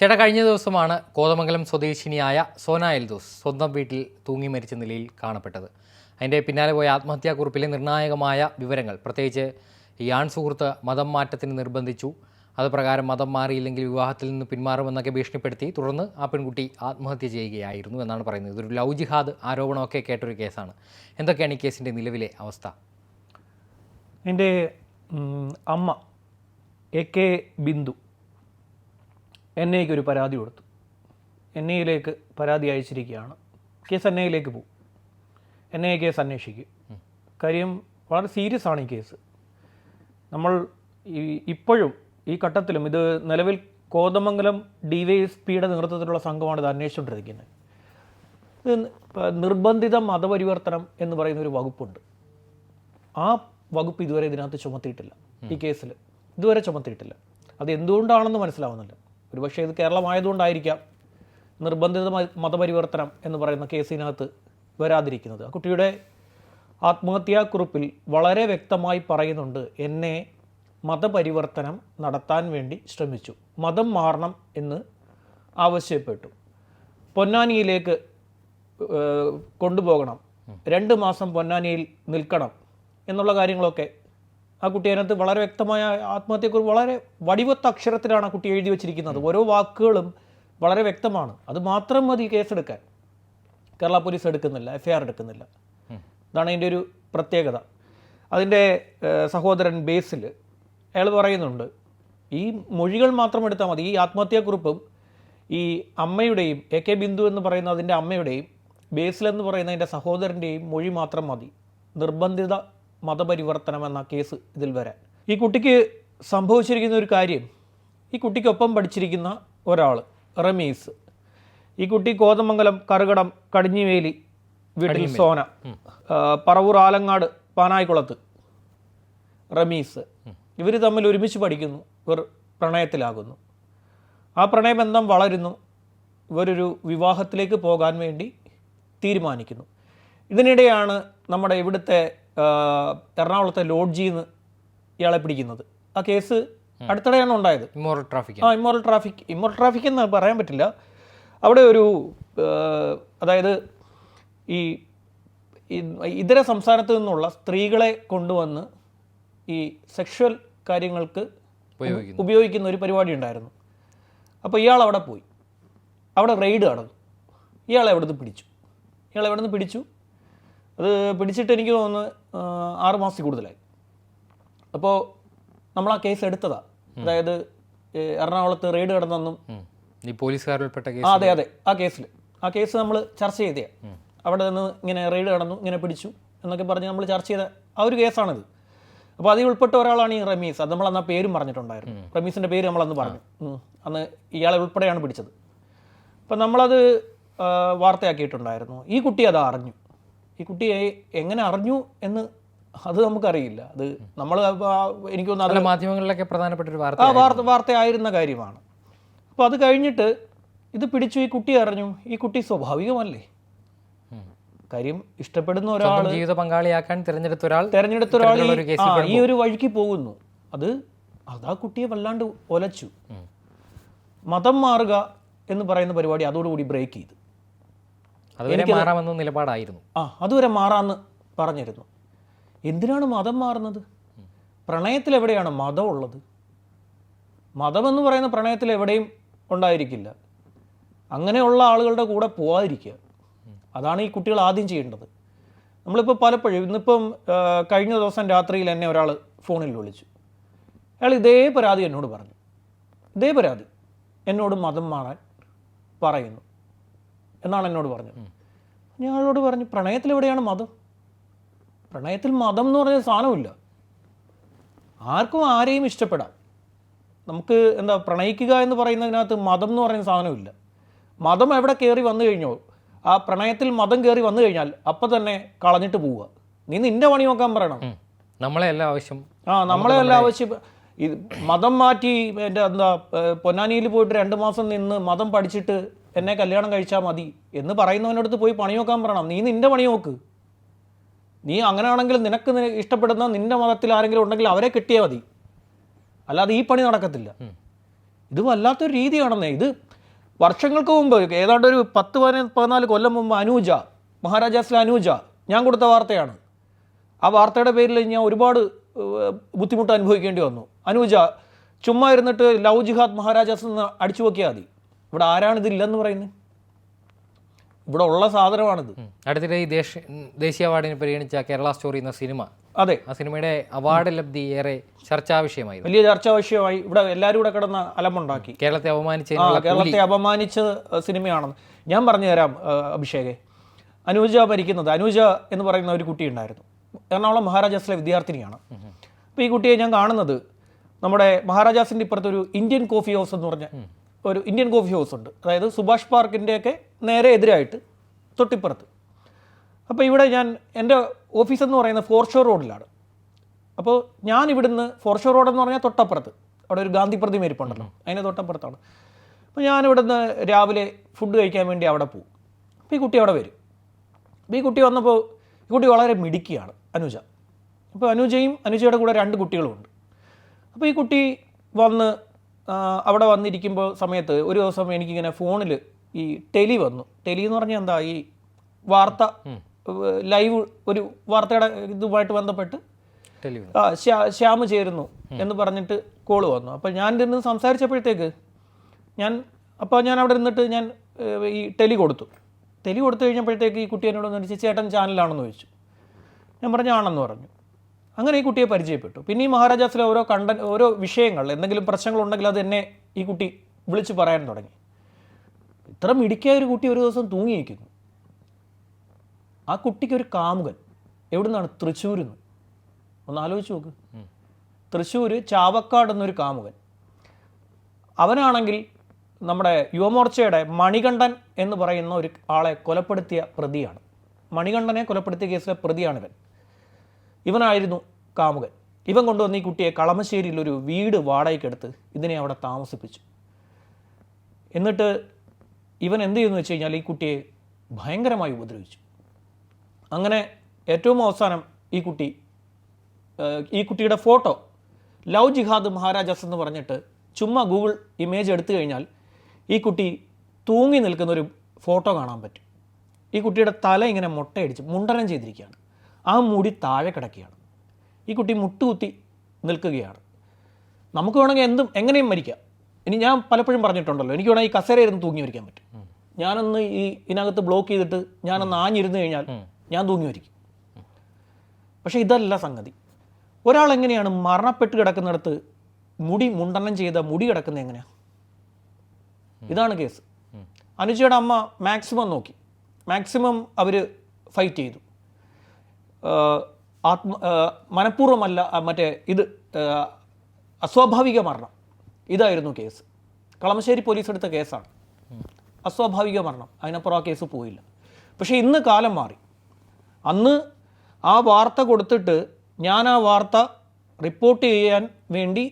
ചേട്ടാ കഴിഞ്ഞ ദിവസമാണ് കോതമംഗലം സ്വദേശിനിയായ സോന എൽദോസ് സ്വന്തം വീട്ടിൽ തൂങ്ങി മരിച്ച നിലയിൽ കാണപ്പെട്ടത്. അതിന്റെ പിന്നാലെ പോയ ആത്മഹത്യാക്കുറിപ്പിലെ നിർണായകമായ വിവരങ്ങൾ. പ്രത്യേകിച്ച് ഈ ആൺ സുഹൃത്ത് മതം മാറ്റത്തിന് നിർബന്ധിച്ചു. അത് പ്രകാരം മതം മാറിയില്ലെങ്കിൽ വിവാഹത്തിൽ നിന്ന് പിന്മാറുമെന്നൊക്കെ ഭീഷണിപ്പെടുത്തി തുടർന്ന് ആ പെൺകുട്ടി ആത്മഹത്യ ചെയ്യുകയായിരുന്നു എന്നാണ് പറയുന്നത്. ഇതൊരു ലവ് ജിഹാദ് ആരോപണമൊക്കെ കേട്ടൊരു കേസാണ്. എന്തൊക്കെയാണ് ഈ കേസിന്റെ നിലവിലെ അവസ്ഥ? എന്റെ അമ്മ എ കെ ബിന്ദു എൻ ഐക്ക് ഒരു പരാതി കൊടുത്തു. എൻ ഐയിലേക്ക് പരാതി അയച്ചിരിക്കുകയാണ്. കേസ് എൻ ഐയിലേക്ക് പോകും എൻ ഐ കേസ് അന്വേഷിക്കും. കാര്യം വളരെ സീരിയസ് ആണ് ഈ കേസ്. നമ്മൾ ഈ ഇപ്പോഴും ഈ ഘട്ടത്തിലും ഇത് നിലവിൽ കോതമംഗലം ഡി വൈ എസ് പിയുടെ നേതൃത്വത്തിലുള്ള സംഘമാണ് ഇത് അന്വേഷിച്ചുകൊണ്ടിരിക്കുന്നത്. ഇത് നിർബന്ധിത മതപരിവർത്തനം എന്ന് പറയുന്ന ഒരു വകുപ്പുണ്ട്. ആ വകുപ്പ് ഇതുവരെ ഇതിനകത്ത് ചുമത്തിയിട്ടില്ല. ഈ കേസിൽ ഇതുവരെ ചുമത്തിയിട്ടില്ല. അത് എന്തുകൊണ്ടാണെന്ന് മനസ്സിലാവുന്നില്ല. ഒരുപക്ഷെ ഇത് കേരളമായതുകൊണ്ടായിരിക്കാം നിർബന്ധിത മതപരിവർത്തനം എന്ന് പറയുന്ന കേസിനകത്ത് വരാതിരിക്കുന്നത്. ആ കുട്ടിയുടെ ആത്മഹത്യാക്കുറിപ്പിൽ വളരെ വ്യക്തമായി പറയുന്നുണ്ട് എന്നെ മതപരിവർത്തനം നടത്താൻ വേണ്ടി ശ്രമിച്ചു. മതം മാറണം എന്ന് ആവശ്യപ്പെട്ടു. പൊന്നാനിയിലേക്ക് കൊണ്ടുപോകണം. രണ്ട് മാസം പൊന്നാനിയിൽ നിൽക്കണം എന്നുള്ള കാര്യങ്ങളൊക്കെ ആ കുട്ടി അതിനകത്ത് വളരെ വ്യക്തമായ ആത്മഹത്യയെക്കുറിച്ച് വളരെ വടിവത്ത അക്ഷരത്തിലാണ് ആ കുട്ടി എഴുതി വെച്ചിരിക്കുന്നത്. ഓരോ വാക്കുകളും വളരെ വ്യക്തമാണ്. അത് മാത്രം മതി കേസെടുക്കാൻ. കേരള പോലീസ് എടുക്കുന്നില്ല എഫ് ഐ ആർ എടുക്കുന്നില്ല ഇതാണ് അതിന്റെ ഒരു പ്രത്യേകത. അതിന്റെ സഹോദരൻ ബേസിൽ അയാൾ പറയുന്നുണ്ട് ഈ മൊഴികൾ മാത്രം എടുത്താൽ മതി. ഈ ആത്മഹത്യാക്കുറിപ്പും ഈ അമ്മയുടെയും എ കെ ബിന്ദു എന്ന് പറയുന്ന അതിന്റെ അമ്മയുടെയും ബേസിലെന്ന് പറയുന്ന അതിന്റെ സഹോദരന്റെയും മൊഴി മാത്രം മതി. നിർബന്ധിത മതപരിവർത്തനം എന്ന കേസ് ഇതിൽ വരാൻ. ഈ കുട്ടിക്ക് സംഭവിച്ചിരിക്കുന്ന ഒരു കാര്യം ഈ കുട്ടിക്കൊപ്പം പഠിച്ചിരിക്കുന്ന ഒരാൾ റമീസ്. ഈ കുട്ടി കോതമംഗലം കറുകടം കടിഞ്ഞിവേലി വീട്ടിൽ സോന പറവൂർ ആലങ്ങാട് പാനായിക്കുളത്ത് റമീസ്. ഇവർ തമ്മിൽ ഒരുമിച്ച് പഠിക്കുന്നു ഇവർ പ്രണയത്തിലാകുന്നു. ആ പ്രണയബന്ധം വളരുന്നു ഇവരൊരു വിവാഹത്തിലേക്ക് പോകാൻ വേണ്ടി തീരുമാനിക്കുന്നു. ഇതിനിടെയാണ് നമ്മുടെ ഇവിടുത്തെ എറണാകുളത്തെ ലോഡ്ജിയിൽ നിന്ന് ഇയാളെ പിടിക്കുന്നത്. ആ കേസ് അടുത്തിടെയാണ് ഉണ്ടായത്. Immoral traffic. ആ ഇമ്മോറൽ ട്രാഫിക് ഇമ്മോറൽ ട്രാഫിക് എന്ന് പറയാൻ പറ്റില്ല. അവിടെ ഒരു അതായത് ഈ ഇതര സംസ്ഥാനത്ത് നിന്നുള്ള സ്ത്രീകളെ കൊണ്ടുവന്ന് ഈ സെക്ഷൽ കാര്യങ്ങൾക്ക് ഉപയോഗിക്കുന്നു. ഉപയോഗിക്കുന്ന ഒരു പരിപാടി ഉണ്ടായിരുന്നു. അപ്പോൾ ഇയാൾ അവിടെ പോയി. അവിടെ റെയ്ഡ് നടന്നു. ഇയാളെ അവിടുന്ന് നിന്ന് പിടിച്ചു. ഇയാളെ നിന്ന് പിടിച്ചു. അത് പിടിച്ചിട്ട് എനിക്ക് തോന്നുന്നു ആറ് മാസത്തിൽ കൂടുതലായി. അപ്പോൾ നമ്മൾ ആ കേസ് എടുത്തതാ. അതായത് എറണാകുളത്ത് റെയ്ഡ് പോലീസുകാരുൾപ്പെട്ട ഈ ആ കേസ് അതെ അതെ. ആ കേസിൽ ആ കേസ് നമ്മൾ ചർച്ച ചെയ്തേ അവിടെ നിന്ന് ഇങ്ങനെ റെയ്ഡ് കടന്നു ഇങ്ങനെ പിടിച്ചു എന്നൊക്കെ പറഞ്ഞ് നമ്മൾ ചർച്ച ചെയ്ത ആ ഒരു കേസാണിത് അപ്പോൾ അതിൽ ഉൾപ്പെട്ട ഒരാളാണ് ഈ റമീസ്. അത് നമ്മൾ അന്ന് ആ പേരും പറഞ്ഞിട്ടുണ്ടായിരുന്നു. റമീസിന്റെ പേര് നമ്മളന്ന് പറഞ്ഞു. അന്ന് ഇയാളെ ഉൾപ്പെടെയാണ് പിടിച്ചത്. അപ്പം നമ്മളത് വാർത്തയാക്കിയിട്ടുണ്ടായിരുന്നു. ഈ കുട്ടി അത് അറിഞ്ഞു. ഈ കുട്ടി എങ്ങനെ അറിഞ്ഞു എന്ന് അത് നമുക്കറിയില്ല. അത് നമ്മൾ എനിക്ക് തോന്നുന്നു മാധ്യമങ്ങളിലൊക്കെ പ്രധാനപ്പെട്ട ഒരു വാർത്ത ആ വാർത്ത വാർത്തയായിരുന്ന കാര്യമാണ്. അപ്പോൾ അത് കഴിഞ്ഞിട്ട് ഇത് പിടിച്ചു ഈ കുട്ടി അറിഞ്ഞു. ഈ കുട്ടി സ്വാഭാവികമല്ലേ? കാര്യം ഇഷ്ടപ്പെടുന്ന ഒരാൾ ജീവിത പങ്കാളിയാക്കാൻ തിരഞ്ഞെടുത്ത ഒരാൾ തിരഞ്ഞെടുത്ത ഒരാൾ ഈ- ഒരു ഈ ഒരു വഴിക്ക് പോകുന്നു. അത് അത് ആ കുട്ടിയെ വല്ലാണ്ട് ഒലച്ചു. മതം മാറുക എന്ന് പറയുന്ന പരിപാടി അതോടുകൂടി ബ്രേക്ക് ചെയ്തു. അതുവരെ മാറാമെന്ന നിലപാടായിരുന്നു. ആ അതുവരെ മാറാമെന്ന് പറഞ്ഞിരുന്നു. എന്തിനാണ് മതം മാറുന്നത്? പ്രണയത്തിൽ എവിടെയാണ് മതം ഉള്ളത്? മതമെന്ന് പറയുന്ന പ്രണയത്തിൽ എവിടെയും ഉണ്ടായിരിക്കില്ല. അങ്ങനെയുള്ള ആളുകളുടെ കൂടെ പോവാതിരിക്കുക. അതാണ് ഈ കുട്ടികൾ ആദ്യം ചെയ്യേണ്ടത്. നമ്മളിപ്പോൾ പലപ്പോഴും ഇന്നിപ്പം കഴിഞ്ഞ ദിവസം രാത്രിയിൽ എന്നെ ഒരാൾ ഫോണിൽ വിളിച്ചു. അയാൾ ഇതേ പരാതി എന്നോട് പറഞ്ഞു. ഇതേ പരാതി. എന്നോട് മതം മാറാൻ പറയുന്നു. എന്നാണ് എന്നോട് പറഞ്ഞത് ഞങ്ങളോട് പറഞ്ഞു പ്രണയത്തിൽ എവിടെയാണ് മതം? പ്രണയത്തിൽ മതം എന്ന് പറഞ്ഞ സാധനമില്ല. ആർക്കും ആരെയും ഇഷ്ടപ്പെടാം. നമുക്ക് എന്താ പ്രണയിക്കുക എന്ന് പറയുന്നതിനകത്ത് മതം എന്ന് പറയുന്ന സാധനമില്ല. മതം എവിടെ കയറി വന്നു കഴിഞ്ഞോ ആ പ്രണയത്തിൽ മതം കയറി വന്നു കഴിഞ്ഞാൽ അപ്പം തന്നെ കളഞ്ഞിട്ട് പോവുക. നീ നിന്റെ പണി നോക്കാൻ പറയണം. നമ്മളെ എല്ലാ ആവശ്യം ആ നമ്മളെ എല്ലാ ആവശ്യം ഇത് മതം മാറ്റി എന്റെ എന്താ പൊന്നാനിയിൽ പോയിട്ട് രണ്ട് മാസം നിന്ന് മതം പഠിച്ചിട്ട് എന്നെ കല്യാണം കഴിച്ചാൽ മതി എന്ന് പറയുന്നവനടുത്ത് പോയി പണി നോക്കാൻ പറയണം. നീ നിന്റെ പണി നോക്ക്. നീ അങ്ങനെയാണെങ്കിൽ നിനക്ക് ഇഷ്ടപ്പെടുന്ന നിന്റെ മതത്തിൽ ആരെങ്കിലും ഉണ്ടെങ്കിൽ അവരെ കിട്ടിയാൽ മതി. അല്ലാതെ ഈ പണി നടക്കത്തില്ല. ഇത് വല്ലാത്തൊരു രീതിയാണെന്നേ. ഇത് വർഷങ്ങൾക്ക് മുമ്പ് ഏതാണ്ട് ഒരു പത്ത് പതിനാല് കൊല്ലം മുമ്പ് അനൂജ മഹാരാജാസിലെ അനൂജ ഞാൻ കൊടുത്ത വാർത്തയാണ്. ആ വാർത്തയുടെ പേരിൽ ഞാൻ ഒരുപാട് ബുദ്ധിമുട്ട് അനുഭവിക്കേണ്ടി വന്നു. അനൂജ ചുമ്മാ ഇരുന്നിട്ട് ലവ് ജിഹാദ് മഹാരാജാസ് നിന്ന് അടിച്ചു നോക്കിയാൽ മതി. ഇവിടെ ആരാണ് ഇതില്ലെന്ന് പറയുന്നത്? ഇവിടെ ഉള്ള സാധനമാണിത്. അടുത്തിടെ ഈ ദേശീയ അവാർഡിന് പരിഗണിച്ച കേരള സ്റ്റോറി എന്ന സിനിമ. അതെ. ആ സിനിമയുടെ അവാർഡ് ലബ്ധി ഏറെ ചർച്ചാ വിഷയമായി വലിയ ചർച്ചാ വിഷയമായി ഇവിടെ എല്ലാവരും കൂടെ കിടന്ന് അലമുണ്ടാക്കി കേരളത്തെ അപമാനിച്ച കേരളത്തെ അപമാനിച്ച സിനിമയാണെന്ന്. ഞാൻ പറഞ്ഞു തരാം അഭിഷേകെ. അനുജ ഭരിക്കുന്നത് അനുജ എന്ന് പറയുന്ന ഒരു കുട്ടി ഉണ്ടായിരുന്നു. എറണാകുളം മഹാരാജാസിലെ വിദ്യാർത്ഥിനിയാണ്. അപ്പോൾ ഈ കുട്ടിയെ ഞാൻ കാണുന്നത് നമ്മുടെ മഹാരാജാസിന്റെ ഇപ്പുറത്തൊരു ഇന്ത്യൻ കോഫി ഹൗസ് എന്ന് പറഞ്ഞ ഒരു ഇന്ത്യൻ കോഫി ഹൗസ് ഉണ്ട്. അതായത് സുഭാഷ് പാർക്കിന്റെയൊക്കെ നേരെ എതിരായിട്ട് തൊട്ടിപ്പുറത്ത്. അപ്പോൾ ഇവിടെ ഞാൻ എന്റെ ഓഫീസ് എന്ന് പറയുന്നത് ഫോർഷോ റോഡിലാണ് അപ്പോൾ ഞാൻ ഇവിടുന്ന് ഫോർഷോ റോഡ് എന്ന് പറഞ്ഞാൽ തൊട്ടപ്പുറത്ത്. അവിടെ ഒരു ഗാന്ധി പ്രതിമ ഇരിപ്പുണ്ടല്ലോ. അതിന്റെ തൊട്ടപ്പുറത്താണ്. അപ്പോൾ ഞാൻ ഇവിടുന്ന് രാവിലെ ഫുഡ് കഴിക്കാൻ വേണ്ടി അവിടെ പോകും. അപ്പോൾ ഈ കുട്ടി അവിടെ വരും. അപ്പോൾ ഈ കുട്ടി വന്നപ്പോൾ ഈ കുട്ടി വളരെ മിടുക്കിയാണ് അനുജ. അപ്പോൾ അനുജയും അനുജയുടെ കൂടെ രണ്ട് കുട്ടികളുമുണ്ട്. അപ്പോൾ ഈ കുട്ടി വന്ന് അവിടെ വന്നിരിക്കുമ്പോൾ സമയത്ത് ഒരു ദിവസം എനിക്കിങ്ങനെ ഫോണിൽ ഈ ടെലി വന്നു. ടെലി എന്ന് പറഞ്ഞാൽ എന്താ ഈ വാർത്ത ലൈവ് ഒരു വാർത്തയുടെ ഇതുമായിട്ട് ബന്ധപ്പെട്ട് ആ ശ്യാ ശ്യാമ് ചേരുന്നു എന്ന് പറഞ്ഞിട്ട് കോൾ വന്നു. അപ്പോൾ ഞാൻ ഇരുന്ന് സംസാരിച്ചപ്പോഴത്തേക്ക് ഞാൻ അപ്പോൾ ഞാൻ അവിടെ ഇരുന്നിട്ട് ഞാൻ ഈ ടെലി കൊടുത്തു. ടെലി കൊടുത്തു കഴിഞ്ഞപ്പോഴത്തേക്ക് ഈ കുട്ടി എന്നോട് ചോദിച്ചു ചേട്ടൻ ചാനലാണെന്ന് ചോദിച്ചു. ഞാൻ പറഞ്ഞു ആണെന്ന് പറഞ്ഞു. അങ്ങനെ ഈ കുട്ടിയെ പരിചയപ്പെട്ടു. പിന്നെ ഈ മഹാരാജാസിലെ ഓരോ കണ്ടൻ ഓരോ വിഷയങ്ങൾ എന്തെങ്കിലും പ്രശ്നങ്ങളുണ്ടെങ്കിൽ അത് എന്നെ ഈ കുട്ടി വിളിച്ച് പറയാൻ തുടങ്ങി. ഇത്ര മിടിക്കായ ഒരു കുട്ടി ഒരു ദിവസം തൂങ്ങിയിരിക്കുന്നു. ആ കുട്ടിക്ക് ഒരു കാമുകൻ എവിടുന്നാണ്? തൃശ്ശൂരിൽ നിന്ന് ഒന്ന് ആലോചിച്ച് നോക്ക്. തൃശ്ശൂർ ചാവക്കാട് എന്നൊരു കാമുകൻ. അവനാണെങ്കിൽ നമ്മുടെ യുവമോർച്ചയുടെ മണികണ്ഠൻ എന്ന് പറയുന്ന ഒരു ആളെ കൊലപ്പെടുത്തിയ പ്രതിയാണ്. മണികണ്ഠനെ കൊലപ്പെടുത്തിയ കേസിലെ പ്രതിയാണ് ഇവൻ. ഇവനായിരുന്നു കാമുകൻ. ഇവൻ കൊണ്ടുവന്ന് ഈ കുട്ടിയെ കളമശ്ശേരിയിൽ ഒരു വീട് വാടകയ്ക്കെടുത്ത് ഇതിനെ അവിടെ താമസിപ്പിച്ചു. എന്നിട്ട് ഇവൻ എന്ത് ചെയ്യുന്നു വെച്ച് കഴിഞ്ഞാൽ ഈ കുട്ടിയെ ഭയങ്കരമായി ഉപദ്രവിച്ചു. അങ്ങനെ ഏറ്റവും അവസാനം ഈ കുട്ടി ഈ കുട്ടിയുടെ ഫോട്ടോ ലവ് ജിഹാദ് മഹാരാജാസ് എന്ന് പറഞ്ഞിട്ട് ചുമ്മാ ഗൂഗിൾ ഇമേജ് എടുത്തു കഴിഞ്ഞാൽ ഈ കുട്ടി തൂങ്ങി നിൽക്കുന്ന ഒരു ഫോട്ടോ കാണാൻ പറ്റും. ഈ കുട്ടിയുടെ തല ഇങ്ങനെ മുട്ടയടിച്ച് മുണ്ടനം ചെയ്തിരിക്കുകയാണ്. ആ മുടി താഴെ കിടക്കുകയാണ്. ഈ കുട്ടി മുട്ടുകുത്തി നിൽക്കുകയാണ്. നമുക്ക് വേണമെങ്കിൽ എന്തും എങ്ങനെയും മരിക്കാം. ഇനി ഞാൻ പലപ്പോഴും പറഞ്ഞിട്ടുണ്ടല്ലോ എനിക്ക് വേണമെങ്കിൽ ഈ കസേരയിരുന്ന് തൂങ്ങി വരിക്കാൻ പറ്റും. ഞാനൊന്ന് ഈ ഇതിനകത്ത് ബ്ലോക്ക് ചെയ്തിട്ട് ഞാനൊന്ന് ആഞ്ഞിരുന്നു കഴിഞ്ഞാൽ ഞാൻ തൂങ്ങി വരിക്കും പക്ഷേ ഇതല്ല സംഗതി. ഒരാൾ എങ്ങനെയാണ് മരണപ്പെട്ട് കിടക്കുന്നിടത്ത് മുടി മുണ്ടനം ചെയ്ത മുടി കിടക്കുന്നത് എങ്ങനെയാണ് ഇതാണ് കേസ്. അനുജയുടെ അമ്മ മാക്സിമം നോക്കി. മാക്സിമം അവർ ഫൈറ്റ് ചെയ്തു. ആത്മ മനഃപൂർവമല്ല മറ്റേ ഇത് അസ്വാഭാവിക മരണം. ഇതായിരുന്നു കേസ്. കളമശ്ശേരി പോലീസ് എടുത്ത കേസാണ്. അസ്വാഭാവിക മരണം. അതിനപ്പുറം ആ കേസ് പോയില്ല. പക്ഷേ ഇന്ന് കാലം മാറി. അന്ന് ആ വാർത്ത കൊടുത്തിട്ട് ഞാൻ ആ വാർത്ത റിപ്പോർട്ട് ചെയ്യാൻ വേണ്ടി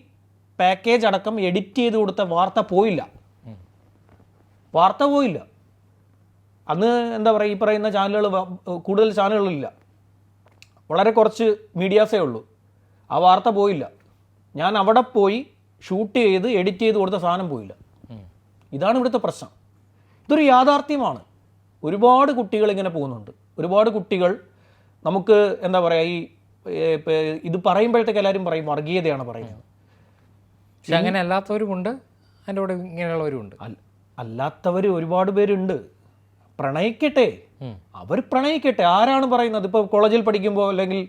പാക്കേജ് അടക്കം എഡിറ്റ് ചെയ്ത് കൊടുത്ത വാർത്ത പോയില്ല. വാർത്ത പോയില്ല. അന്ന് എന്താ പറയുക ഈ പറയുന്ന ചാനലുകൾ കൂടുതൽ ചാനലുകളില്ല. വളരെ കുറച്ച് മീഡിയാസേ ഉള്ളൂ. ആ വാർത്ത പോയില്ല. ഞാൻ അവിടെ പോയി ഷൂട്ട് ചെയ്ത് എഡിറ്റ് ചെയ്ത് കൊടുത്ത സാധനം പോയില്ല. ഇതാണ് ഇവിടുത്തെ പ്രശ്നം. ഇതൊരു യാഥാർത്ഥ്യമാണ്. ഒരുപാട് കുട്ടികൾ ഇങ്ങനെ പോകുന്നുണ്ട്. ഒരുപാട് കുട്ടികൾ നമുക്ക് എന്താ പറയുക ഈ ഇത് പറയുമ്പോഴത്തേക്ക് എല്ലാവരും പറയും വർഗീയതയാണ് പറയുന്നത്. പക്ഷെ അങ്ങനെ അല്ലാത്തവരുമുണ്ട്. അതിന്റെ കൂടെ ഇങ്ങനെയുള്ളവരുമുണ്ട്. അല്ല അല്ലാത്തവർ ഒരുപാട് പേരുണ്ട്. പ്രണയിക്കട്ടെ. അവർ പ്രണയിക്കട്ടെ. ആരാണ് പറയുന്നത്? ഇപ്പോൾ കോളേജിൽ പഠിക്കുമ്പോൾ അല്ലെങ്കിൽ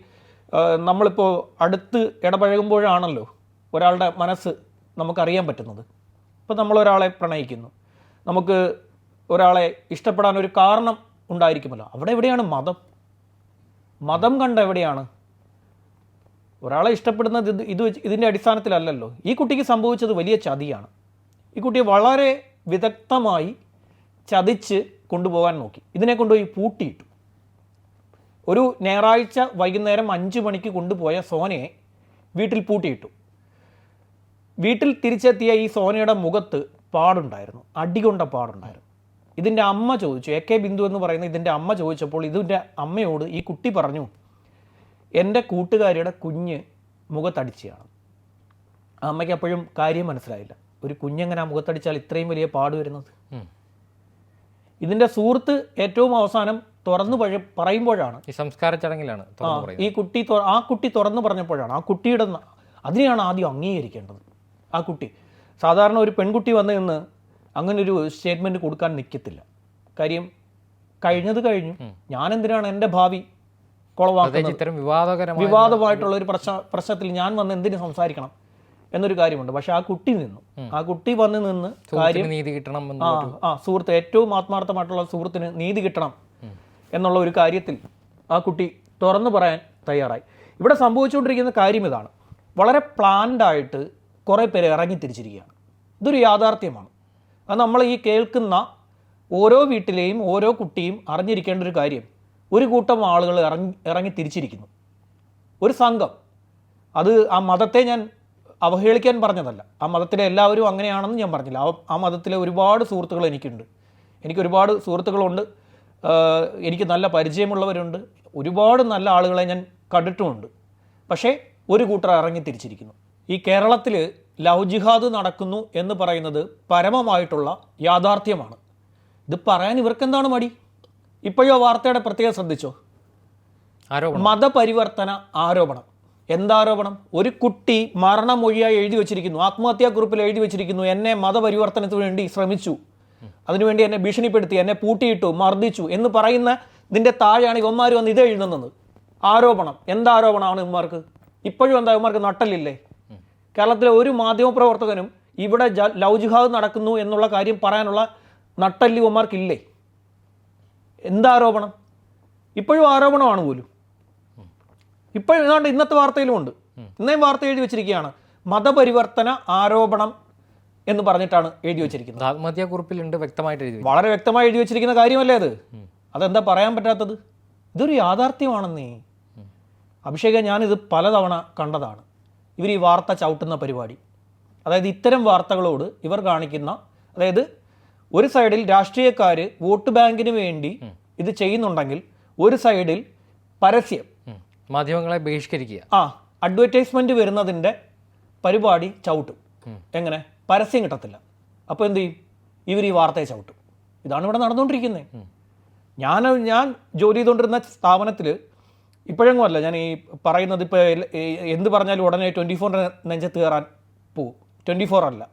നമ്മളിപ്പോൾ അടുത്ത് ഇടപഴകുമ്പോഴാണല്ലോ ഒരാളുടെ മനസ്സ് നമുക്കറിയാൻ പറ്റുന്നത്. ഇപ്പോൾ നമ്മളൊരാളെ പ്രണയിക്കുന്നു. നമുക്ക് ഒരാളെ ഇഷ്ടപ്പെടാൻ ഒരു കാരണം ഉണ്ടായിരിക്കുമല്ലോ. അവിടെ എവിടെയാണ് മതം? മതം കണ്ട എവിടെയാണ്? ഒരാളെ ഇഷ്ടപ്പെടുന്നത് ഇത് ഇത് ഇതിന്റെ അടിസ്ഥാനത്തിലല്ലല്ലോ. ഈ കുട്ടിക്ക് സംഭവിച്ചത് വലിയ ചതിയാണ്. ഈ കുട്ടിയെ വളരെ വിദഗ്ധമായി ചതിച്ച് കൊണ്ടുപോകാൻ നോക്കി. ഇതിനെ കൊണ്ടുപോയി പൂട്ടിയിട്ടു. ഒരു ഞായറാഴ്ച വൈകുന്നേരം അഞ്ച് മണിക്ക് കൊണ്ടുപോയ സോനയെ വീട്ടിൽ പൂട്ടിയിട്ടു. വീട്ടിൽ തിരിച്ചെത്തിയ ഈ സോനയുടെ മുഖത്ത് പാടുണ്ടായിരുന്നു. അടികൊണ്ട പാടുണ്ടായിരുന്നു. ഇതിന്റെ അമ്മ ചോദിച്ചു എ കെ ബിന്ദു എന്ന് പറയുന്ന ഇതിന്റെ അമ്മ ചോദിച്ചപ്പോൾ ഇതിന്റെ അമ്മയോട് ഈ കുട്ടി പറഞ്ഞു എന്റെ കൂട്ടുകാരിയുടെ കുഞ്ഞ് മുഖത്തടിച്ചയാണ്. അമ്മയ്ക്ക് അപ്പോഴും കാര്യം മനസ്സിലായില്ല. ഒരു കുഞ്ഞെങ്ങനെ ആ മുഖത്തടിച്ചാൽ ഇത്രയും വലിയ പാട് വരുന്നത്. ഇതിന്റെ സുഹൃത്ത് ഏറ്റവും അവസാനം തുറന്നു പഴ പറയുമ്പോഴാണ്. ഈ സംസ്കാര ചടങ്ങിലാണ് ഈ കുട്ടി ആ കുട്ടി തുറന്നു പറഞ്ഞപ്പോഴാണ്. ആ കുട്ടിയുടെ അതിനെയാണ് ആദ്യം അംഗീകരിക്കേണ്ടത്. ആ കുട്ടി. സാധാരണ ഒരു പെൺകുട്ടി വന്നു നിന്ന് അങ്ങനെ ഒരു സ്റ്റേറ്റ്മെന്റ് കൊടുക്കാൻ നിൽക്കത്തില്ല കാര്യം കഴിഞ്ഞത് കഴിഞ്ഞു. ഞാൻ എന്തിനാണ് എന്റെ ഭാവി കുളവാക്കുന്നത്? വിവാദമായിട്ടുള്ള ഒരു പ്രശ്ന പ്രശ്നത്തിൽ ഞാൻ വന്ന് എന്തിനു സംസാരിക്കണം? എന്നൊരു കാര്യമുണ്ട്. പക്ഷെ ആ കുട്ടി നിന്നു. ആ കുട്ടി വന്ന് നിന്ന് കാര്യം നീതി കിട്ടണം ആ ആ സുഹൃത്ത് ഏറ്റവും ആത്മാർത്ഥമായിട്ടുള്ള സുഹൃത്തിന് നീതി കിട്ടണം എന്നുള്ള ഒരു കാര്യത്തിൽ ആ കുട്ടി തുറന്നു പറയാൻ തയ്യാറായി. ഇവിടെ സംഭവിച്ചുകൊണ്ടിരിക്കുന്ന കാര്യം ഇതാണ്. വളരെ പ്ലാൻഡായിട്ട് കുറേ പേര് ഇറങ്ങി തിരിച്ചിരിക്കുകയാണ്. ഇതൊരു യാഥാർത്ഥ്യമാണ്. അത് നമ്മൾ ഈ കേൾക്കുന്ന ഓരോ വീട്ടിലെയും ഓരോ കുട്ടിയും അറിഞ്ഞിരിക്കേണ്ട ഒരു കാര്യം. ഒരു കൂട്ടം ആളുകൾ ഇറങ്ങി ഇറങ്ങി തിരിച്ചിരിക്കുന്നു. ഒരു സംഘം. അത് ആ മതത്തെ ഞാൻ അവഹേളിക്കാൻ പറഞ്ഞതല്ല. ആ മതത്തിലെ എല്ലാവരും അങ്ങനെയാണെന്ന് ഞാൻ പറഞ്ഞില്ല. ആ ആ മതത്തിലെ ഒരുപാട് സുഹൃത്തുക്കൾ എനിക്കുണ്ട്. എനിക്ക് ഒരുപാട് സുഹൃത്തുക്കളുണ്ട്. എനിക്ക് നല്ല പരിചയമുള്ളവരുണ്ട്. ഒരുപാട് നല്ല ആളുകളെ ഞാൻ കണ്ടിട്ടുമുണ്ട്. പക്ഷേ ഒരു കൂട്ടർ ഇറങ്ങി തിരിച്ചിരിക്കുന്നു. ഈ കേരളത്തിൽ ലവ് ജിഹാദ് നടക്കുന്നു എന്ന് പറയുന്നത് പരമമായിട്ടുള്ള യാഥാർത്ഥ്യമാണ്. ഇത് പറയാൻ ഇവർക്കെന്താണ് മടി? ഇപ്പോഴോ വാർത്തയുടെ പ്രത്യേകം ശ്രദ്ധിച്ചോ? മതപരിവർത്തന ആരോപണം. എന്താരോപണം? ഒരു കുട്ടി മരണമൊഴിയായി എഴുതി വെച്ചിരിക്കുന്നു. ആത്മഹത്യാ ഗ്രൂപ്പിൽ എഴുതി വെച്ചിരിക്കുന്നു. എന്നെ മതപരിവർത്തനത്തിന് വേണ്ടി ശ്രമിച്ചു. അതിനുവേണ്ടി എന്നെ ഭീഷണിപ്പെടുത്തി എന്നെ പൂട്ടിയിട്ടു മർദ്ദിച്ചു എന്ന് പറയുന്ന ഇതിന്റെ താഴെയാണ് ഇവന്മാർ വന്ന് ഇത് എഴുതുന്നത്. ആരോപണം. എന്താരോപണമാണ് ഇവന്മാർക്ക് ഇപ്പോഴും എന്താ ഇവന്മാർക്ക് നട്ടലില്ലേ? കേരളത്തിലെ ഒരു മാധ്യമപ്രവർത്തകനും ഇവിടെ ലവ് നടക്കുന്നു എന്നുള്ള കാര്യം പറയാനുള്ള നട്ടല്ലി ഇവന്മാർക്കില്ലേ എന്താരോപണം? ഇപ്പോഴും ആരോപണമാണ് പോലും. ഇപ്പോഴും ഏതാണ്ട് ഇന്നത്തെ വാർത്തയിലും ഉണ്ട്. ഇന്നേം വാർത്ത എഴുതി വെച്ചിരിക്കുകയാണ്. മതപരിവർത്തന ആരോപണം എന്ന് പറഞ്ഞിട്ടാണ് എഴുതി വെച്ചിരിക്കുന്നത്. ആത്മഹത്യാ കുറിപ്പിലുണ്ട് വ്യക്തമായിട്ട് എഴുതി. വളരെ വ്യക്തമായി എഴുതി വെച്ചിരിക്കുന്ന കാര്യമല്ലേ അത്? അതെന്താ പറയാൻ പറ്റാത്തത്? ഇതൊരു യാഥാർത്ഥ്യമാണെന്നേ. അഭിഷേക ഞാനിത് പലതവണ കണ്ടതാണ്. ഇവർ ഈ വാർത്ത ചവിട്ടുന്ന പരിപാടി. അതായത് ഇത്തരം വാർത്തകളോട് ഇവർ കാണിക്കുന്ന അതായത് ഒരു സൈഡിൽ രാഷ്ട്രീയക്കാർ വോട്ട് ബാങ്കിന് വേണ്ടി ഇത് ചെയ്യുന്നുണ്ടെങ്കിൽ ഒരു സൈഡിൽ പരസ്യം. മാധ്യമങ്ങളെ ബഹിഷ്കരിക്കുക. ആ അഡ്വർടൈസ്മെന്റ് വരുന്നതിന്റെ പരിപാടി ചവിട്ടും. എങ്ങനെ? പരസ്യം കിട്ടത്തില്ല. അപ്പോൾ എന്ത് ചെയ്യും? ഇവർ ഈ വാർത്തയെ ചവിട്ടും. ഇതാണ് ഇവിടെ നടന്നുകൊണ്ടിരിക്കുന്നത് ഞാൻ ഞാൻ ജോലി ചെയ്തുകൊണ്ടിരുന്ന സ്ഥാപനത്തിൽ ഇപ്പോഴെങ്ങും അല്ല ഞാൻ ഈ പറയുന്നത് ഇപ്പോൾ എന്ത് പറഞ്ഞാലും ഉടനെ ട്വന്റി ഫോറിന്റെ നെഞ്ചത്ത് കയറാൻ പോവും. ട്വന്റി ഫോർ അല്ല.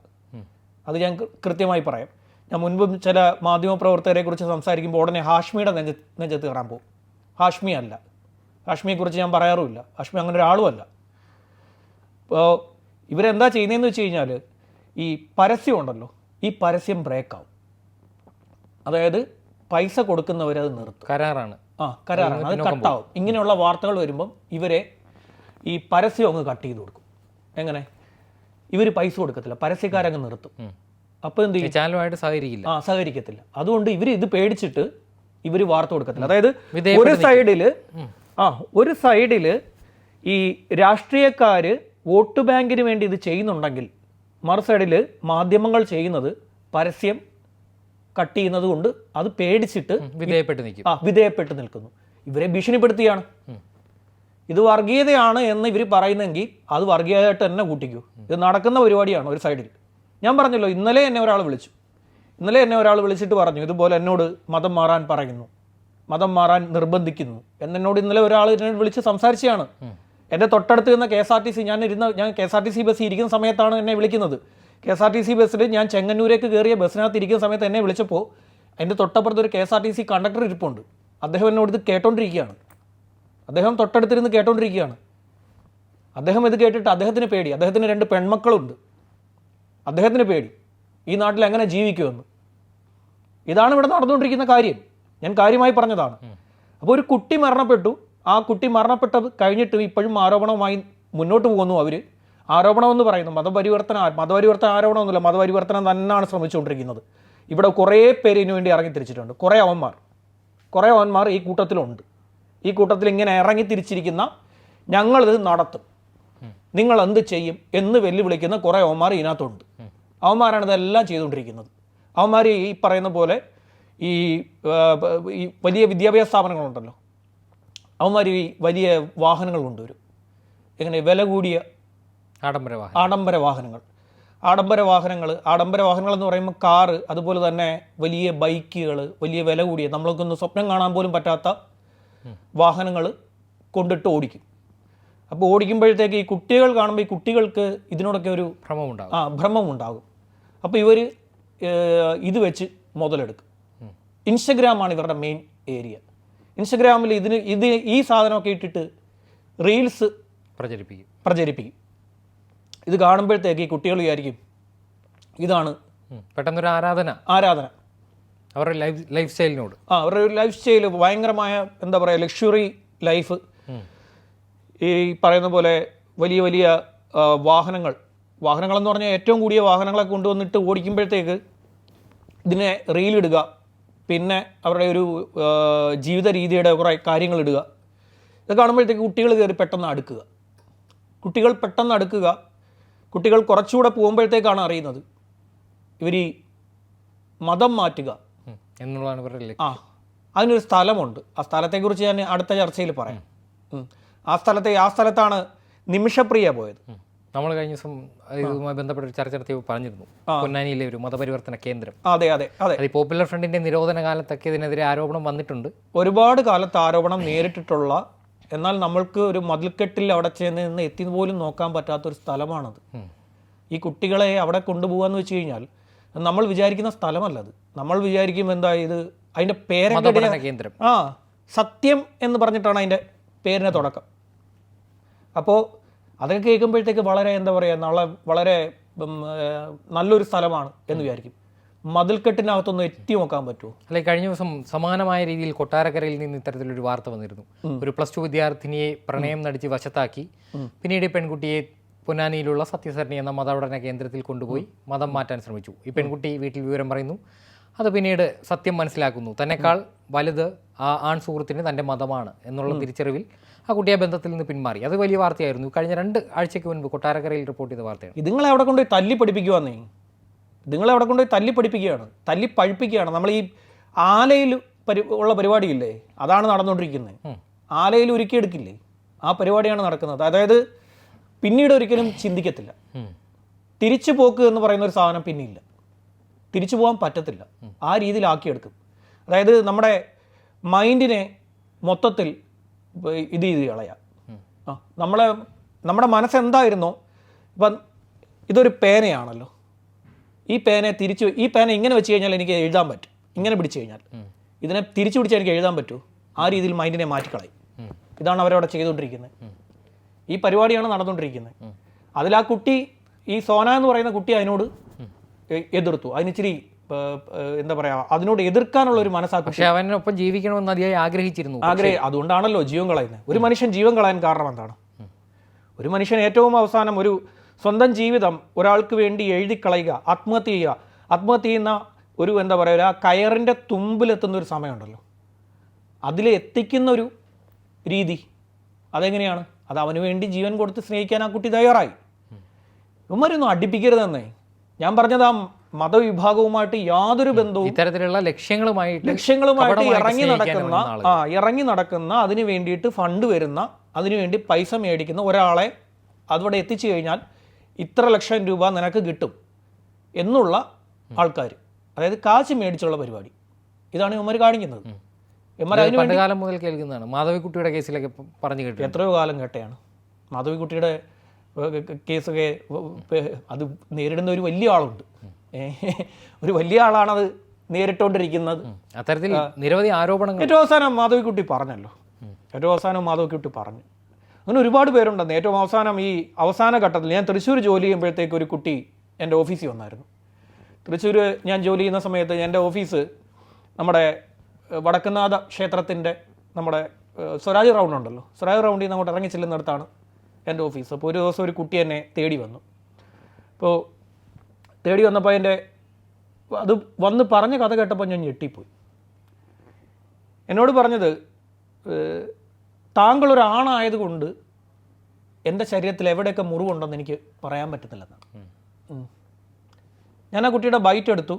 അത് ഞാൻ കൃത്യമായി പറയാം. ഞാൻ മുൻപും ചില മാധ്യമപ്രവർത്തകരെ കുറിച്ച് സംസാരിക്കുമ്പോൾ ഉടനെ ഹാഷ്മിയുടെ നെഞ്ച നെഞ്ചത്ത് കയറാൻ പോകും ഹാഷ്മി അല്ല. ഹാഷ്മിയെക്കുറിച്ച് ഞാൻ പറയാറുമില്ല. ഹാഷ്മി അങ്ങനെ ഒരാളുമല്ല. അപ്പോൾ ഇവരെന്താ ചെയ്യുന്നതെന്ന് വെച്ച് കഴിഞ്ഞാൽ ഈ പരസ്യം ഉണ്ടല്ലോ ഈ പരസ്യം ബ്രേക്കാവും അതായത് പൈസ കൊടുക്കുന്നവരത് നിർത്തും. കരാറാണ്. ആ കരാറാണ്. അത് കട്ടാവും ഇങ്ങനെയുള്ള വാർത്തകൾ വരുമ്പം ഇവരെ ഈ പരസ്യം അങ്ങ് കട്ട് ചെയ്ത് കൊടുക്കും. എങ്ങനെ? ഇവർ പൈസ കൊടുക്കത്തില്ല. പരസ്യക്കാരങ്ങ് നിർത്തും. അപ്പോൾ എന്ത് ചെയ്യും? ചാനലുമായിട്ട് സഹകരിക്കില്ല. ആ സഹകരിക്കത്തില്ല. അതുകൊണ്ട് ഇവർ ഇത് പേടിച്ചിട്ട് ഇവർ വാർത്ത കൊടുക്കത്തില്ല. അതായത് ഒരു സൈഡിൽ ആ ഒരു സൈഡിൽ ഈ രാഷ്ട്രീയക്കാർ വോട്ട് ബാങ്കിന് വേണ്ടി ഇത് ചെയ്യുന്നുണ്ടെങ്കിൽ മറു സൈഡിൽ മാധ്യമങ്ങൾ ചെയ്യുന്നത് പരസ്യം കട്ട് ചെയ്യുന്നത് കൊണ്ട് അത് പേടിച്ചിട്ട്. വിധേയപ്പെട്ട് നിൽക്കും. ആ വിധേയപ്പെട്ട് നിൽക്കുന്നു. ഇവരെ ഭീഷണിപ്പെടുത്തിയാണ്. ഇത് വർഗീയതയാണ് എന്ന് ഇവർ പറയുന്നെങ്കിൽ അത് വർഗീയമായിട്ട് തന്നെ കൂട്ടിക്കൂ. ഇത് നടക്കുന്ന പരിപാടിയാണ് ഒരു സൈഡിൽ. ഞാൻ പറഞ്ഞല്ലോ ഇന്നലെ എന്നെ ഒരാൾ വിളിച്ചു. ഇന്നലെ എന്നെ ഒരാൾ വിളിച്ചിട്ട് പറഞ്ഞു ഇതുപോലെ എന്നോട് മതം മാറാൻ പറയുന്നു. മതം മാറാൻ നിർബന്ധിക്കുന്നു. എന്നോട് ഇന്നലെ ഒരാൾ എന്നെ വിളിച്ച് സംസാരിച്ചതാണ്. എന്റെ തൊട്ടടുത്ത് നിന്ന K S R T C ഞാൻ ഇരുന്ന ഞാൻ K S R T C bus ഇരിക്കുന്ന സമയത്താണ് എന്നെ വിളിക്കുന്നത്. K S R T C ബസ്സിൽ ഞാൻ ചെങ്ങന്നൂരേക്ക് കയറിയ ബസ്സിനകത്ത് ഇരിക്കുന്ന സമയത്ത് എന്നെ വിളിച്ചപ്പോൾ എന്റെ തൊട്ടപ്പുറത്ത് ഒരു K S R T C conductor ഇരിപ്പുണ്ട്. അദ്ദേഹം എന്നോട് ഇത് കേട്ടോണ്ടിരിക്കുകയാണ്. അദ്ദേഹം തൊട്ടടുത്തിരുന്ന് കേട്ടോണ്ടിരിക്കുകയാണ്. അദ്ദേഹം ഇത് കേട്ടിട്ട് അദ്ദേഹത്തിന് പേടി. അദ്ദേഹത്തിന് രണ്ട് പെൺമക്കളുണ്ട്. അദ്ദേഹത്തിന് പേടി. ഈ നാട്ടിൽ എങ്ങനെ ജീവിക്കുമെന്ന്. ഇതാണ് ഇവിടെ നടന്നുകൊണ്ടിരിക്കുന്ന കാര്യം. ഞാൻ കാര്യമായി പറഞ്ഞതാണ്. അപ്പോൾ ഒരു കുട്ടി മരണപ്പെട്ടു. ആ കുട്ടി മരണപ്പെട്ടത് കഴിഞ്ഞിട്ട് ഇപ്പോഴും ആരോപണവുമായി മുന്നോട്ട് പോകുന്നു അവർ ആരോപണമെന്ന് പറയുന്നു മതപരിവർത്തന മതപരിവർത്തന ആരോപണമൊന്നുമില്ല മതപരിവർത്തനം തന്നെയാണ് ശ്രമിച്ചുകൊണ്ടിരിക്കുന്നത്. ഇവിടെ കുറേ പേര് ഇതിനു വേണ്ടി ഇറങ്ങി തിരിച്ചിട്ടുണ്ട് കുറേ അവന്മാർ. കുറേ അവന്മാർ ഈ കൂട്ടത്തിലുണ്ട്. ഈ കൂട്ടത്തിൽ ഇങ്ങനെ ഇറങ്ങി തിരിച്ചിരിക്കുന്ന ഞങ്ങളിത് നടത്തും. നിങ്ങൾ എന്ത് ചെയ്യും എന്ന് വെല്ലുവിളിക്കുന്ന കുറേ അവന്മാർ ഇതിനകത്തുണ്ട്. അവന്മാരാണ് ഇതെല്ലാം ചെയ്തുകൊണ്ടിരിക്കുന്നത്. അവന്മാർ ഈ പറയുന്ന പോലെ ഈ വലിയ വിദ്യാഭ്യാസ സ്ഥാപനങ്ങളുണ്ടല്ലോ. അവന്മാർ ഈ വലിയ വാഹനങ്ങൾ കൊണ്ടുവരും. എങ്ങനെ? വില കൂടിയ ആഡംബര വാഹനം ആഡംബര വാഹനങ്ങൾ. ആഡംബര വാഹനങ്ങൾ ആഡംബര വാഹനങ്ങൾ എന്ന് പറയുമ്പോൾ കാറ് അതുപോലെ തന്നെ വലിയ ബൈക്കുകൾ വലിയ വില കൂടിയ നമ്മൾക്കൊന്നും സ്വപ്നം കാണാൻ പോലും പറ്റാത്ത വാഹനങ്ങൾ കൊണ്ടിട്ട് ഓടിക്കും. അപ്പോൾ ഓടിക്കുമ്പോഴത്തേക്ക് ഈ കുട്ടികൾ കാണുമ്പോൾ ഈ കുട്ടികൾക്ക് ഇതിനോടൊക്കെ ഒരു ഭ്രമമുണ്ടാകും. ആ ഭ്രമമുണ്ടാകും. അപ്പോൾ ഇവർ ഇത് വെച്ച് മുതലെടുക്കും. ഇൻസ്റ്റഗ്രാമാണ് ഇവരുടെ മെയിൻ ഏരിയ ഇൻസ്റ്റഗ്രാമിൽ ഇതിന് ഇത് ഈ സാധനമൊക്കെ ഇട്ടിട്ട് റീൽസ് പ്രചരിപ്പിക്കും. പ്രചരിപ്പിക്കും. ഇത് കാണുമ്പോഴത്തേക്ക് ഈ കുട്ടികൾ വിചാരിക്കും ഇതാണ് പെട്ടെന്നൊരു ആരാധന. ആരാധന. അവരുടെ ലൈഫ് ലൈഫ് സ്റ്റൈലിനോട് ആ അവരുടെ ഒരു ലൈഫ് സ്റ്റൈൽ ഭയങ്കരമായ എന്താ പറയുക ലക്ഷറി ലൈഫ് ഈ പറയുന്ന പോലെ വലിയ വലിയ വാഹനങ്ങൾ. വാഹനങ്ങളെന്ന് പറഞ്ഞാൽ ഏറ്റവും കൂടിയ വാഹനങ്ങളെ കൊണ്ടുവന്നിട്ട് ഓടിക്കുമ്പോഴത്തേക്ക് ഇതിനെ റീലിടുക പിന്നെ അവരുടെ ഒരു ജീവിത രീതിയുടെ കുറേ കാര്യങ്ങൾ ഇടുക. ഇത് കാണുമ്പോഴത്തേക്ക് കുട്ടികൾ കയറി പെട്ടെന്ന് അടുക്കുക. കുട്ടികൾ പെട്ടെന്ന് അടുക്കുക. കുട്ടികൾ കുറച്ചുകൂടെ പോകുമ്പോഴത്തേക്കാണ് അറിയുന്നത്. ഇവർ ഈ മതം മാറ്റുക. എന്നുള്ളതാണ് ആ. അതിനൊരു സ്ഥലമുണ്ട്. ആ സ്ഥലത്തെക്കുറിച്ച് ഞാൻ അടുത്ത ചർച്ചയിൽ പറയാം. ആ സ്ഥലത്തെ ആ സ്ഥലത്താണ് നിമിഷപ്രിയ പോയത്. നമ്മൾ കഴിഞ്ഞ ദിവസം ഇതുമായി ബന്ധപ്പെട്ട ഒരു ചർച്ച നടത്തി പറഞ്ഞിരുന്നു പൊന്നാനിയിലെ ഒരു മതപരിവർത്തന കേന്ദ്രം. അതെ അതെ അതെ. ഈ പോപ്പുലർ ഫ്രണ്ടിന്റെ നിരോധന കാലത്തൊക്കെ ഇതിനെതിരെ ആരോപണം വന്നിട്ടുണ്ട്. ഒരുപാട് കാലത്ത് ആരോപണം നേരിട്ടിട്ടുള്ള എന്നാൽ നമ്മൾക്ക് ഒരു മതിൽക്കെട്ടിൽ അവിടെ ചെന്ന് നിന്ന് എത്തി പോലും നോക്കാൻ പറ്റാത്ത ഒരു സ്ഥലമാണത് ഈ കുട്ടികളെ അവിടെ കൊണ്ടുപോകാന്ന് വെച്ച് കഴിഞ്ഞാൽ നമ്മൾ വിചാരിക്കുന്ന സ്ഥലമല്ല അത് നമ്മൾ വിചാരിക്കും എന്താ ഇത് അതിന്റെ പേരൊക്കെ കേന്ദ്രം. ആ സത്യം എന്ന് പറഞ്ഞിട്ടാണ് അതിന്റെ പേരിനെ തുടക്കം. അപ്പോൾ അതൊക്കെ കേൾക്കുമ്പോഴത്തേക്ക് വളരെ എന്താ പറയുക നാളെ വളരെ നല്ലൊരു സ്ഥലമാണ് എന്ന് വിചാരിക്കും. മതിൽക്കെട്ടിനകത്തൊന്ന് എത്തി നോക്കാൻ പറ്റുമോ അല്ലെ കഴിഞ്ഞ ദിവസം സമാനമായ രീതിയിൽ കൊട്ടാരക്കരയിൽ നിന്ന് ഇത്തരത്തിലൊരു വാർത്ത വന്നിരുന്നു. ഒരു പ്ലസ് ടു വിദ്യാർത്ഥിനിയെ പ്രണയം നടിച്ച് വശത്താക്കി. പിന്നീട് പെൺകുട്ടിയെ പൊന്നാനിയിലുള്ള സത്യസരണി എന്ന മതപഠന കേന്ദ്രത്തിൽ കൊണ്ടുപോയി മതം മാറ്റാൻ ശ്രമിച്ചു. ഈ പെൺകുട്ടി വീട്ടിൽ വിവരം പറയുന്നു. അത് പിന്നീട് സത്യം മനസ്സിലാക്കുന്നു. തന്നെക്കാൾ വലുത് ആ ആൺ സുഹൃത്തിന് തന്റെ മതമാണ് എന്നുള്ള തിരിച്ചറിവിൽ ആ കുട്ടിയെ ബന്ധത്തിൽ നിന്ന് പിന്മാറി. അത് വലിയ വാർത്തയായിരുന്നു. കഴിഞ്ഞ രണ്ട് ആഴ്ചയ്ക്ക് മുൻപ് കൊട്ടാരക്കരയിൽ റിപ്പോർട്ട് ചെയ്ത വാർത്തയാണ്. ഇതുങ്ങളെ അവിടെ കൊണ്ടുപോയി തല്ലി പഠിപ്പിക്കുവാന്നേ ഇതുങ്ങളെ അവിടെ കൊണ്ടുപോയി തല്ലി പഠിപ്പിക്കുകയാണ് തല്ലി പഴിപ്പിക്കുകയാണ് നമ്മൾ ഈ ആലയിൽ പരി ഉള്ള പരിപാടിയില്ലേ? അതാണ് നടന്നുകൊണ്ടിരിക്കുന്നത്. ആലയിൽ ഒരുക്കിയെടുക്കില്ലേ ആ പരിപാടിയാണ് നടക്കുന്നത്. അതായത് പിന്നീട് ഒരിക്കലും ചിന്തിക്കത്തില്ല. തിരിച്ചു പോക്ക് എന്ന് പറയുന്ന ഒരു സാധനം പിന്നില്ല. തിരിച്ചു പോകാൻ പറ്റത്തില്ല. ആ രീതിയിലാക്കിയെടുക്കും. അതായത് നമ്മുടെ മൈൻഡിനെ മൊത്തത്തിൽ ഇത് ചെയ്ത് കളയാം. ആ നമ്മളെ നമ്മുടെ മനസ്സെന്തായിരുന്നോ? ഇപ്പം ഇതൊരു പേനയാണല്ലോ. ഈ പേനയെ തിരിച്ചു ഈ പേന ഇങ്ങനെ വെച്ച് കഴിഞ്ഞാൽ എനിക്ക് എഴുതാൻ പറ്റും. ഇങ്ങനെ പിടിച്ചു കഴിഞ്ഞാൽ. ഇതിനെ തിരിച്ചു പിടിച്ചാൽ എനിക്ക് എഴുതാൻ പറ്റൂ. ആ രീതിയിൽ മൈൻഡിനെ മാറ്റിക്കളയും. ഇതാണ് അവരവിടെ ചെയ്തുകൊണ്ടിരിക്കുന്നത്. ഈ പരിപാടിയാണ് നടന്നുകൊണ്ടിരിക്കുന്നത്. അതിൽ ആ കുട്ടി ഈ സോന എന്ന് പറയുന്ന കുട്ടി അതിനോട് എതിർത്തു. അതിനിച്ചിരി എന്താ പറയാ അതിനോട് എതിർക്കാനുള്ള ഒരു മനസ്സാ പക്ഷേ അവനൊപ്പം ജീവിക്കണമെന്ന് അതിയായി ആഗ്രഹിച്ചിരുന്നു. ആഗ്രഹം അതുകൊണ്ടാണല്ലോ ജീവൻ കളയുന്നത്. ഒരു മനുഷ്യൻ ജീവൻ കളയാൻ കാരണം എന്താണ്? ഒരു മനുഷ്യൻ ഏറ്റവും അവസാനം ഒരു സ്വന്തം ജീവിതം ഒരാൾക്ക് വേണ്ടി എഴുതി കളയുക ആത്മഹത്യ ചെയ്യുക. ആത്മഹത്യ ചെയ്യുന്ന ഒരു എന്താ പറയുക ആ കയറിന്റെ തുമ്പിലെത്തുന്ന ഒരു സമയമുണ്ടല്ലോ. അതിൽ എത്തിക്കുന്ന ഒരു രീതി അതെങ്ങനെയാണ്? അത് അവന് വേണ്ടി ജീവൻ കൊടുത്ത് സ്നേഹിക്കാൻ ആ കുട്ടി തയ്യാറായി. ഇവന്മാരൊന്നും അടുപ്പിക്കരുതെന്നേ. ഞാൻ പറഞ്ഞത് ആ മതവിഭാഗവുമായിട്ട് യാതൊരു ബന്ധവും ഇത്തരത്തിലുള്ള ലക്ഷ്യങ്ങളുമായിട്ട് ലക്ഷ്യങ്ങളുമായിട്ട് ഇറങ്ങി നടക്കുന്ന ആ ഇറങ്ങി നടക്കുന്ന അതിന് വേണ്ടിയിട്ട് ഫണ്ട് വരുന്ന അതിനുവേണ്ടി പൈസ മേടിക്കുന്ന ഒരാളെ അവിടെ എത്തിച്ചു കഴിഞ്ഞാൽ ഇത്ര ലക്ഷം രൂപ നിനക്ക് കിട്ടും എന്നുള്ള ആൾക്കാർ അതായത് കാശ് മേടിച്ചുള്ള പരിപാടി. ഇതാണ് ഇവന്മാർ കാണിക്കുന്നത്. പണ്ട് കാലം മുതൽ കേൾക്കുന്നതാണ്. മാധവിക്കുട്ടിയുടെ കേസിലൊക്കെ പറഞ്ഞു കേട്ടു എത്രയോ കാലം കേട്ടയാണ്. മാധവിക്കുട്ടിയുടെ കേസൊക്കെ അത് നേരിടുന്ന ഒരു വലിയ ആളുണ്ട്. ഒരു വലിയ ആളാണത് നേരിട്ടുകൊണ്ടിരിക്കുന്നത് അത്തരത്തിൽ നിരവധി ആരോപണങ്ങൾ ഏറ്റവും അവസാനം മാധവിക്കുട്ടി പറഞ്ഞല്ലോ. ഏറ്റവും അവസാനം മാധവിക്കുട്ടി പറഞ്ഞു. അങ്ങനെ ഒരുപാട് പേരുണ്ടെന്ന്. ഏറ്റവും അവസാനം ഈ അവസാന ഘട്ടത്തിൽ ഞാൻ തൃശ്ശൂർ ജോലി ചെയ്യുമ്പോഴത്തേക്ക് ഒരു കുട്ടി എന്റെ ഓഫീസിൽ വന്നായിരുന്നു. തൃശ്ശൂർ ഞാൻ ജോലി ചെയ്യുന്ന സമയത്ത് എന്റെ ഓഫീസ് നമ്മുടെ വടക്കുന്നാഥ ക്ഷേത്രത്തിന്റെ നമ്മുടെ സ്വരാജ് റൗണ്ട് ഉണ്ടല്ലോ. സ്വരാജ് റൗണ്ടിൽ നിന്ന് അങ്ങോട്ട് ഇറങ്ങി ചെല്ലുന്നിടത്താണ് എന്റെ ഓഫീസ് അപ്പോൾ ഒരു ദിവസം ഒരു കുട്ടി എന്നെ തേടി വന്നു. അപ്പോൾ തേടി വന്നപ്പോൾ എന്റെ അത് വന്ന് പറഞ്ഞ കഥ കേട്ടപ്പോൾ ഞാൻ ഞെട്ടിപ്പോയി. എന്നോട് പറഞ്ഞത് ആണായതുകൊണ്ട് എന്റെ ശരീരത്തിൽ എവിടെയൊക്കെ മുറിവുണ്ടെന്ന് എനിക്ക് പറയാൻ പറ്റത്തില്ലെന്നാണ്. ഞാൻ ആ കുട്ടിയുടെ ബൈറ്റ് എടുത്തു.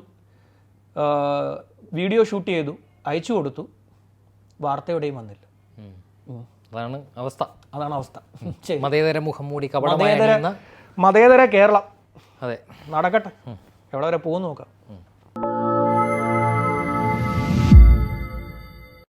വീഡിയോ ഷൂട്ട് ചെയ്തു. അയച്ചു കൊടുത്തു. വാർത്തയോടെയും വന്നില്ല. അതാണ് അവസ്ഥ. അതാണ് അവസ്ഥ. മതേതര മുഖം മൂടി മതേതര മതേതര കേരളം. അതെ. നടക്കട്ടെ. എവിടെ വരെ പോകുന്നു നോക്കാം.